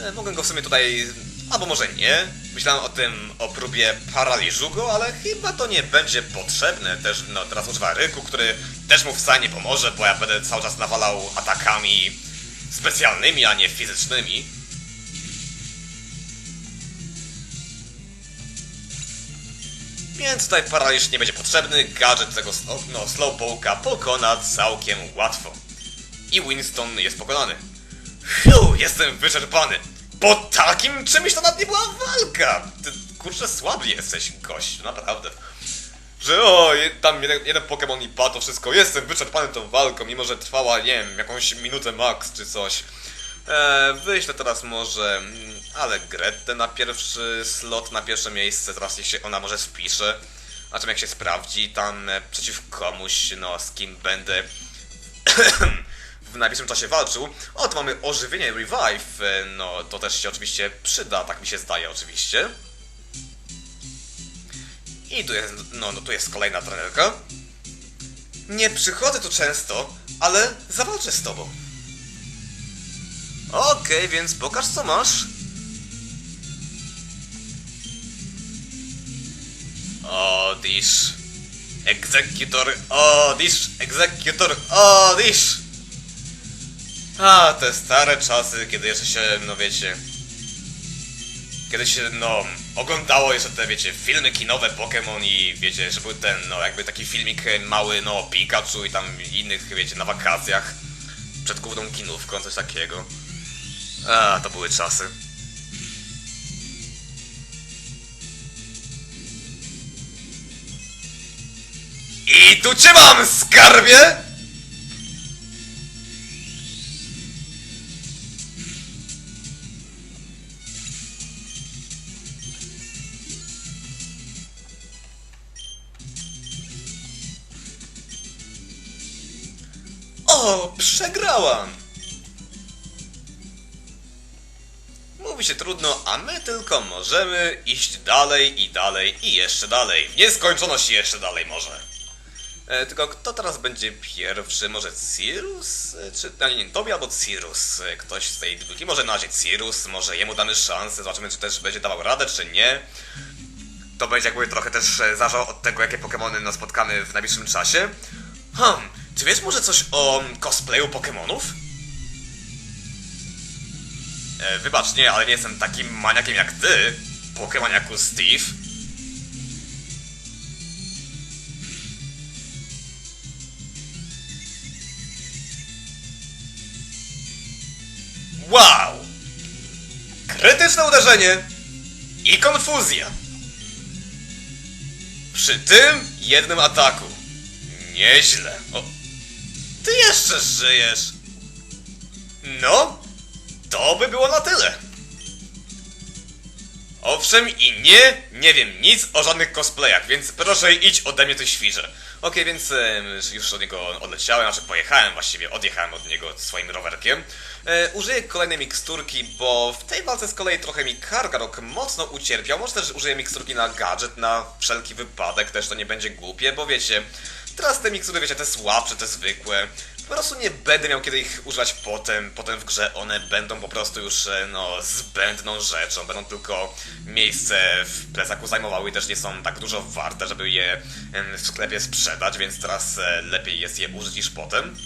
E, Mogę go w sumie tutaj, albo może nie. Myślałem o tym, o próbie paraliżu go, ale chyba to nie będzie potrzebne. Też, no, teraz używa ryku, który też mu wcale nie pomoże, bo ja będę cały czas nawalał atakami specjalnymi, a nie fizycznymi. Więc tutaj paraliż nie będzie potrzebny, gadżet tego no, Slowpoke'a pokona całkiem łatwo. I Winston jest pokonany. Fiu, jestem wyczerpany. Po takim czymś to nawet nie była walka. Ty, kurczę, słaby jesteś, gość, naprawdę. Że o, tam jeden, jeden Pokémon i padł, to wszystko. Jestem wyczerpany tą walką, mimo że trwała, nie wiem, jakąś minutę max czy coś. E, wyślę teraz może mm, ale Gretę na pierwszy slot, na pierwsze miejsce, teraz jeśli ona może wpisze. A czym jak się sprawdzi tam e, przeciw komuś, no z kim będę w najbliższym czasie walczył. O, tu mamy ożywienie Revive, e, no to też się oczywiście przyda, tak mi się zdaje oczywiście. I tu jest, no, no tu jest kolejna trenerka. Nie przychodzę tu często, ale zawalczę z tobą. Okej, więc pokaż co masz. Odisz. Egzekutor, odisz, egzekutor, odisz. A, te stare czasy, kiedy jeszcze się, no wiecie... Kiedy się, no, oglądało jeszcze te, wiecie, filmy kinowe Pokémon i, wiecie, że był ten, no, jakby taki filmik e, mały, no, Pikachu i tam innych, wiecie, na wakacjach. Przed główną kinówką, coś takiego. A, to były czasy. I tu cię mam, skarbie! Przegrałam! Mówi się trudno, a my tylko możemy iść dalej i dalej i jeszcze dalej. W nieskończoność jeszcze dalej może. E, tylko kto teraz będzie pierwszy? Może Cirrus? E, Czy a nie, nie, Tobi albo Cirrus? E, Ktoś z tej dwójki. Może na razie Cirrus, może jemu damy szansę, zobaczymy czy też będzie dawał radę, czy nie. To będzie jakby trochę też e, zależało od tego, jakie Pokémony no, spotkamy w najbliższym czasie. Hmm, czy wiesz może coś o cosplayu Pokémonów? E, wybacz, nie, ale nie jestem takim maniakiem jak ty, Pokemaniaku Steve. Wow! Krytyczne uderzenie i konfuzja. Przy tym jednym ataku. Nieźle. O, ty jeszcze żyjesz. No, to by było na tyle. Owszem i nie, nie wiem nic o żadnych cosplayach, więc proszę idź ode mnie ty świrze. Okej, więc em, już od niego odleciałem, znaczy pojechałem właściwie, odjechałem od niego swoim rowerkiem. E, użyję kolejnej miksturki, bo w tej walce z kolei trochę mi Kargarok mocno ucierpiał. Może też użyję miksturki na gadżet, na wszelki wypadek, też to nie będzie głupie, bo wiecie, teraz te mikstury, wiecie, te słabsze, te zwykłe, po prostu nie będę miał kiedy ich używać potem, potem w grze one będą po prostu już, e, no, zbędną rzeczą, będą tylko miejsce w plecaku zajmowały i też nie są tak dużo warte, żeby je w sklepie sprzedać, więc teraz e, lepiej jest je użyć niż potem.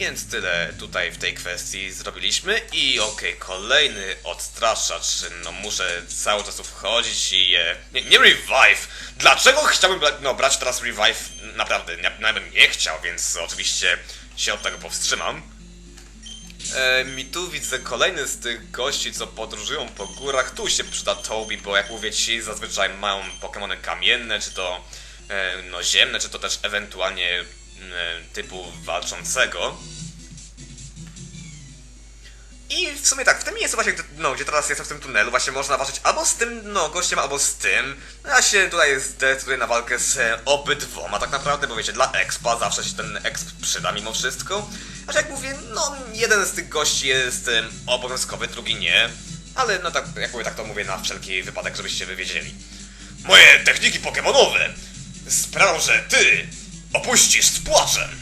Więc tyle tutaj w tej kwestii zrobiliśmy i okej, kolejny odstraszacz, no muszę cały czas wchodzić i je... Nie, nie revive! Dlaczego chciałbym no, brać teraz revive? Naprawdę, nawet nie chciał, więc oczywiście się od tego powstrzymam. E, mi tu widzę kolejny z tych gości, co podróżują po górach. Tu się przyda Toby, bo jak mówię ci, zazwyczaj mają Pokémony kamienne, czy to e, no, ziemne, czy to też ewentualnie typu walczącego. I w sumie tak, w tym miejscu właśnie, no, gdzie teraz jestem w tym tunelu, właśnie można walczyć albo z tym, no, gościem, albo z tym. No, Ja się tutaj zdecyduję na walkę z e, obydwoma tak naprawdę, bo wiecie, dla expa zawsze się ten exp przyda mimo wszystko. Aż jak mówię, no, jeden z tych gości jest em, obowiązkowy, drugi nie. Ale no tak, jak mówię, tak to mówię na wszelki wypadek, żebyście wy wiedzieli. Moje techniki pokemonowe sprawią, że ty opuścisz z płaczem.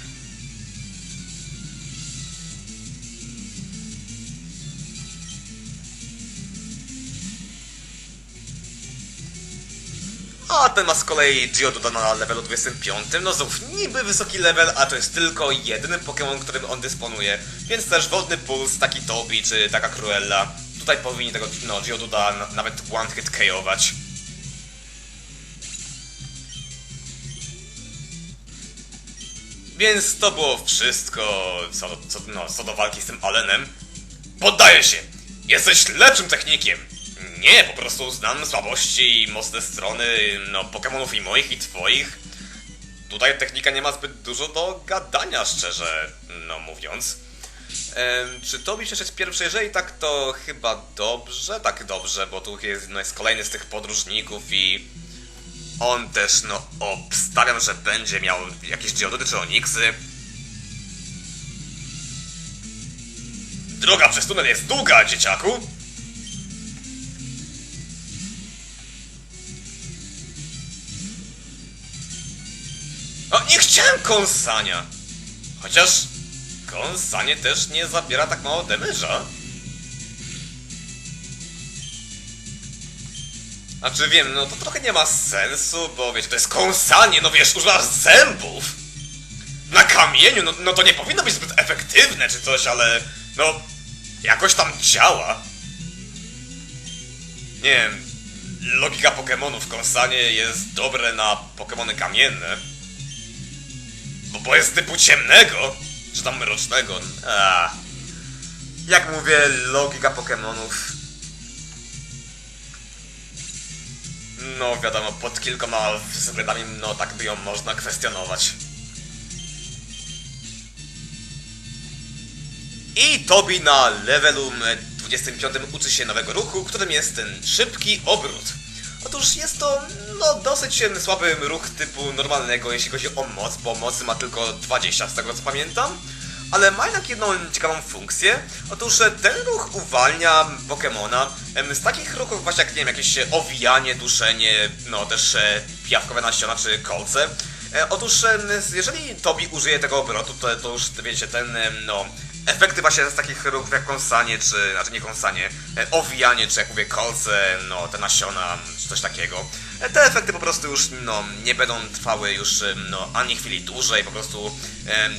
A ten ma z kolei Geoduda na levelu 25, no znów niby wysoki level, a to jest tylko jedyny Pokémon, którym on dysponuje. Więc też Wodny Puls, taki Tobi czy taka Cruella, tutaj powinni tego, no, Geoduda nawet one hit KO'ować. Więc to było wszystko co, co, no, co do walki z tym Alenem. Poddaję się! Jesteś lepszym technikiem! Nie, po prostu znam słabości i mocne strony, no, Pokemonów i moich i twoich. Tutaj technika nie ma zbyt dużo do gadania, szczerze, no mówiąc. Em, czy Tobi przeszedł pierwszy? Jeżeli tak, to chyba dobrze, tak dobrze, bo tu jest, no, jest kolejny z tych podróżników i on też, no, obstawiam, że będzie miał jakieś geodudy czy oniksy. Droga przez tunel jest długa, dzieciaku! O, nie chciałem kąsania! Chociaż kąsanie też nie zabiera tak mało damage'a. Znaczy wiem, no to trochę nie ma sensu, bo wiecie, to jest kąsanie, no wiesz, używasz zębów! Na kamieniu, no, no to nie powinno być zbyt efektywne czy coś, ale no jakoś tam działa. Nie wiem, logika Pokemonów, kąsanie jest dobre na Pokemony kamienne. Bo, bo jest typu ciemnego, czy tam mrocznego. A. Jak mówię, logika Pokemonów. No wiadomo, pod kilkoma względami, no tak by ją można kwestionować. I Tobi na levelu mm, 25 uczy się nowego ruchu, którym jest ten szybki obrót. Otóż jest to no dosyć słaby ruch typu normalnego, jeśli chodzi o moc, bo mocy ma tylko 20 z tego co pamiętam. Ale ma jednak jedną ciekawą funkcję. Otóż e, ten ruch uwalnia Pokemona em, z takich ruchów właśnie jak, nie wiem, jakieś e, owijanie, duszenie, no też e, pijawkowe nasiona czy kolce. E, Otóż em, jeżeli Tobi użyje tego obrotu, to, to już wiecie, ten no efekty właśnie z takich ruchów jak kąsanie, czy, znaczy nie kąsanie, e, owijanie, czy jak mówię kolce, no te nasiona, czy coś takiego. E, Te efekty po prostu już, no, nie będą trwały już, no, ani chwili dłużej, po prostu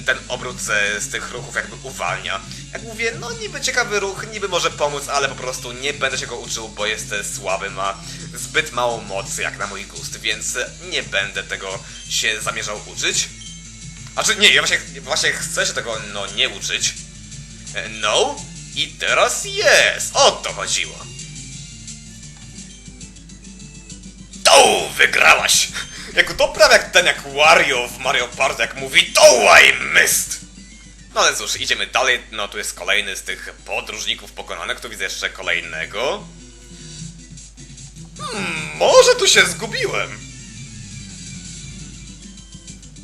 ten obrót e, z tych ruchów jakby uwalnia. Jak mówię, no niby ciekawy ruch, niby może pomóc, ale po prostu nie będę się go uczył, bo jest słaby, ma zbyt mało mocy jak na mój gust, więc nie będę tego się zamierzał uczyć. Znaczy nie, ja właśnie, właśnie chcę się tego no nie uczyć. No i teraz jest! O to chodziło. To wygrałaś! Jak to prawie jak ten jak Wario w Mario Party jak mówi To I missed! No ale cóż, idziemy dalej. No tu jest kolejny z tych podróżników pokonanych. Tu widzę jeszcze kolejnego. Hmm, może tu się zgubiłem.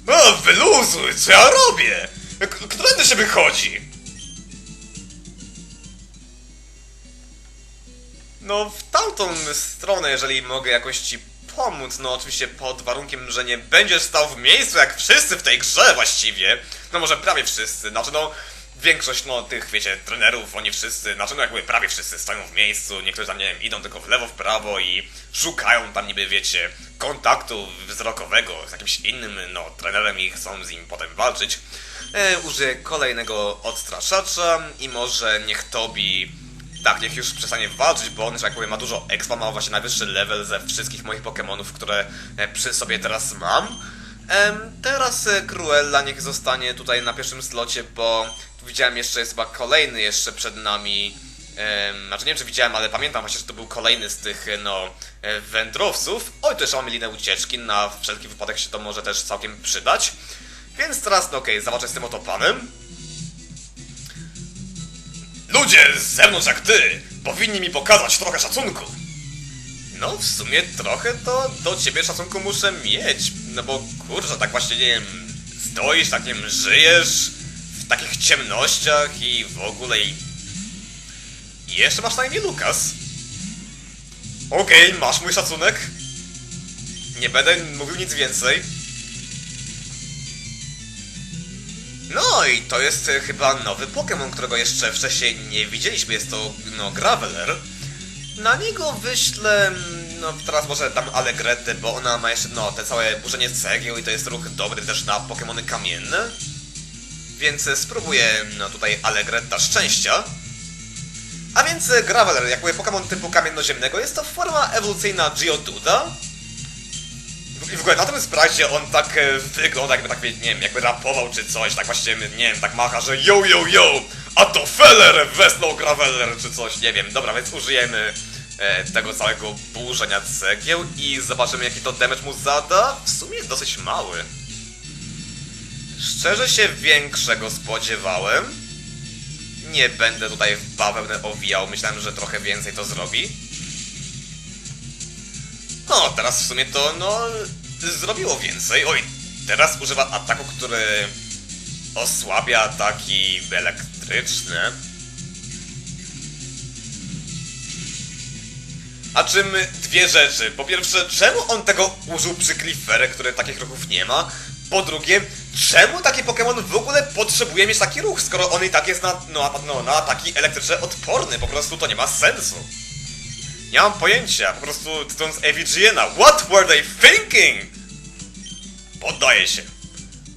No, wyluzuj, co ja robię? K- Którędy się wychodzi? No, w tamtą stronę, jeżeli mogę jakoś ci pomóc, no oczywiście pod warunkiem, że nie będziesz stał w miejscu jak wszyscy w tej grze właściwie. No może prawie wszyscy, znaczy no większość no tych, wiecie, trenerów, oni wszyscy, znaczy no jak mówię, prawie wszyscy stoją w miejscu, niektórzy tam, nie wiem, idą tylko w lewo, w prawo i szukają tam niby, wiecie, kontaktu wzrokowego z jakimś innym, no, trenerem i chcą z nim potem walczyć. E, użyję kolejnego odstraszacza i może niech Tobi tak, niech już przestanie walczyć, bo on, że jak powiem, ma dużo expa, ma właśnie najwyższy level ze wszystkich moich Pokémonów, które e, przy sobie teraz mam. Em, teraz e, Cruella niech zostanie tutaj na pierwszym slocie, bo widziałem jeszcze, jest chyba kolejny jeszcze przed nami. Em, znaczy nie wiem czy widziałem, ale pamiętam właśnie, że to był kolejny z tych, e, no, wędrowców. Oj, tu jeszcze mamy linę ucieczki, na wszelki wypadek się to może też całkiem przydać. Więc teraz, no okej, zobaczę z tym oto panem. Ludzie z zewnątrz jak ty powinni mi pokazać trochę szacunku. No, w sumie trochę to do ciebie szacunku muszę mieć. No bo kurczę, tak właśnie nie wiem, stoisz, tak nie wiem, żyjesz w takich ciemnościach i w ogóle i. jeszcze masz na imię Lukas. Okej, masz mój szacunek. Nie będę mówił nic więcej. No i to jest e, chyba nowy Pokémon, którego jeszcze wcześniej nie widzieliśmy. Jest to, no, Graveler. Na niego wyślę, mm, no teraz może dam Allegretę, bo ona ma jeszcze, no, te całe burzenie cegieł i to jest ruch dobry też na Pokémony kamienne. Więc e, spróbuję, no tutaj Allegretta szczęścia. A więc e, Graveler, jak mówię, Pokémon typu kamiennoziemnego, jest to forma ewolucyjna Geoduda. I w ogóle na tym sprite on tak e, wygląda, jakby tak, nie wiem, jakby rapował czy coś, tak właśnie, nie wiem, tak macha, że yo, yo, yo, a to Feller wesnął Graveler czy coś, nie wiem. Dobra, więc użyjemy e, tego całego burzenia cegieł i zobaczymy jaki to damage mu zada. W sumie dosyć mały. Szczerze się większego spodziewałem. Nie będę tutaj w bawełnę owijał, myślałem, że trochę więcej to zrobi. No, teraz w sumie to, no, zrobiło więcej. Oj, teraz używa ataku, który osłabia ataki elektryczne. A czym dwie rzeczy. Po pierwsze, czemu on tego użył przy Clifferе, który takich ruchów nie ma? Po drugie, czemu taki Pokémon w ogóle potrzebuje mieć taki ruch, skoro on i tak jest na, no, na- no, na ataki elektryczne odporny? Po prostu to nie ma sensu. Nie mam pojęcia, po prostu cytując AVGN-a, What were they thinking? Poddaję się.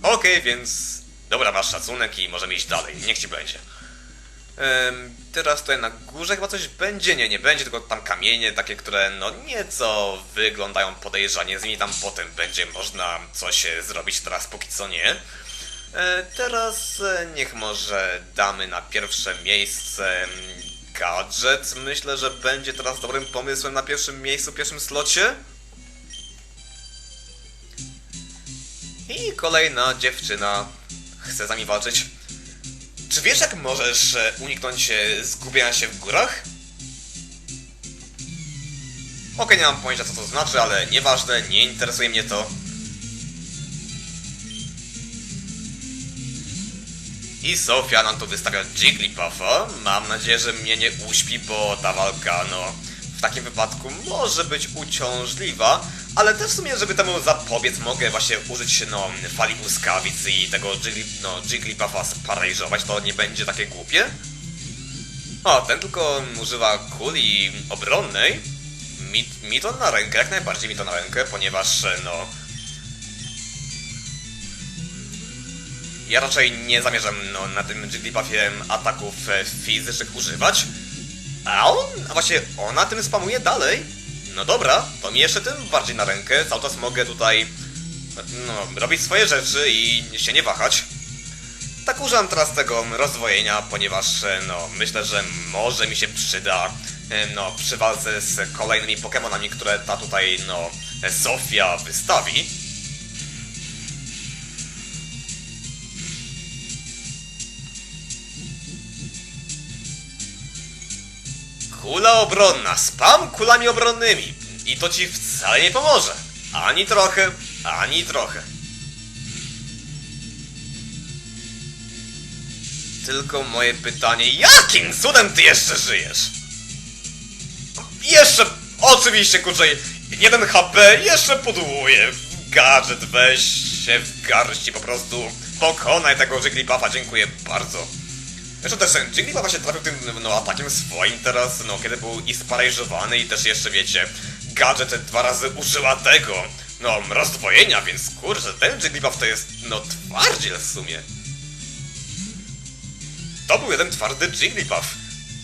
Okej, więc... Dobra, masz szacunek i możemy iść dalej, niech ci będzie. Em, teraz tutaj na górze chyba coś będzie, nie, nie będzie, tylko tam kamienie takie, które no nieco wyglądają podejrzanie, z nimi tam potem będzie można coś e, zrobić, teraz póki co nie. E, teraz e, niech może damy na pierwsze miejsce mm, gadżet. Myślę, że będzie teraz dobrym pomysłem na pierwszym miejscu, pierwszym slocie. I kolejna dziewczyna chce z nami walczyć. Czy wiesz, jak możesz e, uniknąć e, zgubienia się w górach? Okej, nie mam pojęcia, co to znaczy, ale nieważne, nie interesuje mnie to. I Sofia nam tu wystawia Jigglypuffa. Mam nadzieję, że mnie nie uśpi, bo ta walka, no, w takim wypadku może być uciążliwa, ale też w sumie, żeby temu zapobiec, mogę właśnie użyć, no, fali błyskawic i tego Jiggly, no, Jigglypuffa sparaliżować, to nie będzie takie głupie. O, ten tylko używa kuli obronnej. Mi, mi to na rękę, jak najbardziej mi to na rękę, ponieważ, no, Ja raczej nie zamierzam no, na tym Jigglypuffie ataków e, fizycznych używać. A on, a właśnie ona tym spamuje dalej. No dobra, to mi jeszcze tym bardziej na rękę. Cały czas mogę tutaj no, robić swoje rzeczy i się nie wahać. Tak używam teraz tego rozdwojenia, ponieważ e, no, myślę, że może mi się przyda e, no, przy walce z kolejnymi Pokémonami, które ta tutaj no, Sofia wystawi. Kula obronna, spam kulami obronnymi. I to ci wcale nie pomoże. Ani trochę, ani trochę. Tylko moje pytanie, jakim cudem ty jeszcze żyjesz? Jeszcze, oczywiście, kurczę, jeden HP, jeszcze podłuję. Gadżet, weź się w garści, po prostu pokonaj tego Jigglypuffa, dziękuję bardzo. Też ten Jigglypuff właśnie trafił tym no, atakiem swoim teraz, no kiedy był i sparaliżowany i też jeszcze wiecie, gadżet dwa razy użyła tego, no rozdwojenia, więc kurczę, ten Jigglypuff to jest no twardziel w sumie. To był jeden twardy Jigglypuff.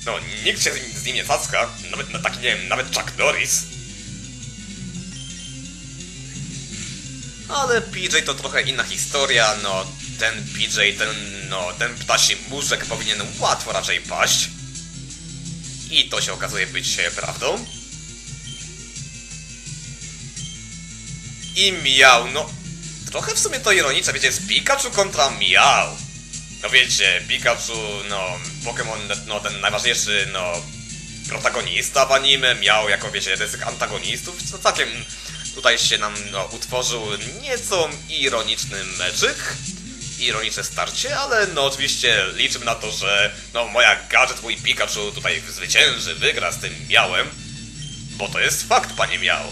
No, nikt się z nim- nie facka, nawet no, taki, nie wiem, nawet Chuck Norris. Ale PJ to trochę inna historia, no ten PJ, ten, no, ten ptasi murzek powinien łatwo raczej paść. I to się okazuje być prawdą. I miał, no, trochę w sumie to ironiczne, wiecie, z Pikachu kontra miał. No wiecie, Pikachu, no, Pokémon, no, ten najważniejszy, no, protagonista w anime, miał jako, wiecie, jeden z tych antagonistów, co całkiem tutaj się nam, no, utworzył nieco ironiczny meczyk, ironiczne starcie, ale no oczywiście liczymy na to, że no moja gadżet, mój Pikachu tutaj zwycięży, wygra z tym miałem, bo to jest fakt, panie miał.